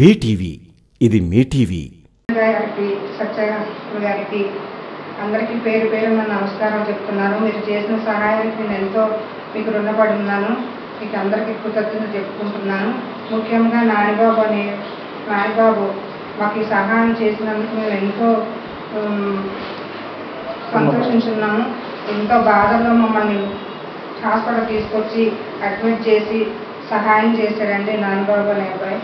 BTV ఇది మీ TV. గారికి సత్య గారికి అందరికీ పేరు పేరు నా నమస్కారం చెప్తున్నాను. మీరు చేసిన సహాయానికి నేను ఎంతో మీకు రుణపడి ఉన్నాను మీకు అందరికీ కృతజ్ఞత చెప్పుకుంటున్నాను. ముఖ్యంగా నానిబాబు అనే నానిబాబు మాకు ఈ సహాయం చేసినందుకు మేము ఎంతో సంతోషించున్నాము ఎంతో బాధలో మమ్మల్ని హాస్పిటల్ తీసుకొచ్చి అడ్మిట్ చేసి సహాయం చేశారండి నానిబాబు అనే అబ్బాయి.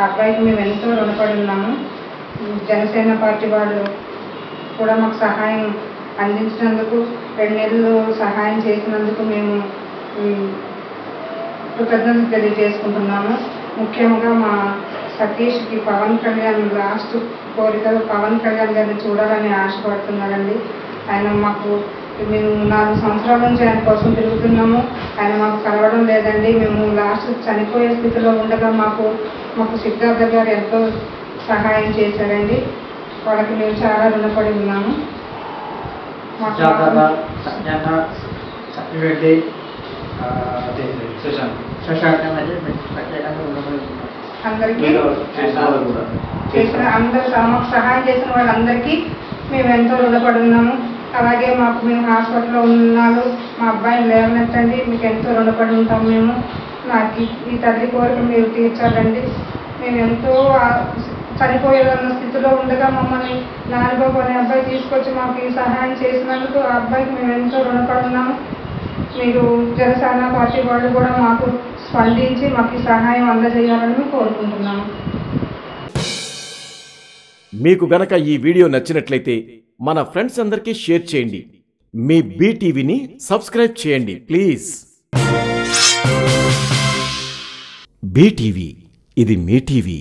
ఆ అబ్బాయికి మేము ఎంతో రుణపడి ఉన్నాము. జనసేన పార్టీ వాళ్ళు కూడా మాకు సహాయం అందించినందుకు రెండు నెలలు సహాయం చేసినందుకు మేము ఉమ్, కృతజ్ఞతలు తెలియజేసుకుంటున్నాము. ముఖ్యంగా మా సతీష్కి పవన్ కళ్యాణ్ లాస్ట్ కోరికలు పవన్ కళ్యాణ్ గారిని చూడాలని ఆశపడుతున్నారండి. ఆయన మాకు మేము నాలుగు సంవత్సరాల నుంచి ఆయన కోసం తిరుగుతున్నాము. ఆయన మాకు కలవడం లేదండి. మేము లాస్ట్ చనిపోయే స్థితిలో ఉండగా మాకు మాకు సిద్ధార్థ గారు ఎంతో సహాయం చేశారండి. వాళ్ళకి మేము చాలా రుణపడి ఉన్నాము. శశాంక్. ప్రత్యేకంగా అందరికీ చేసిన అందరు మాకు సహాయం చేసిన వాళ్ళందరికీ మేము ఎంతో రుణపడి ఉన్నాము. అలాగే మాకు మేము హాస్పిటల్లో ఉన్నాను. మా అబ్బాయిని లేవనెత్తండి. మీకు ఎంతో రుణపడి ఉంటాం మేము. నాకు ఈ- తల్లి కోరిక మీరు తీర్చాలండి. మేము ఎంతో చనిపోయేదన్న స్థితిలో ఉండగా మమ్మల్ని నాన్నబాబు అనే అబ్బాయి తీసుకొచ్చి మాకు ఈ సహాయం చేసినందుకు ఆ అబ్బాయికి మేము ఎంతో రుణపడున్నాము. మీరు జనసేన పార్టీ వాళ్ళు కూడా మాకు స్పందించి మాకు ఈ సహాయం అందజేయాలని కోరుకుంటున్నాము. మీకు గనక ఈ వీడియో నచ్చినట్లయితే మన ఫ్రెండ్స్ అందరికీ షేర్ చేయండి. మీ బీటీవీని సబ్స్క్రైబ్ చేయండి ప్లీజ్. బీటీవీ ఇది మీ టీవీ.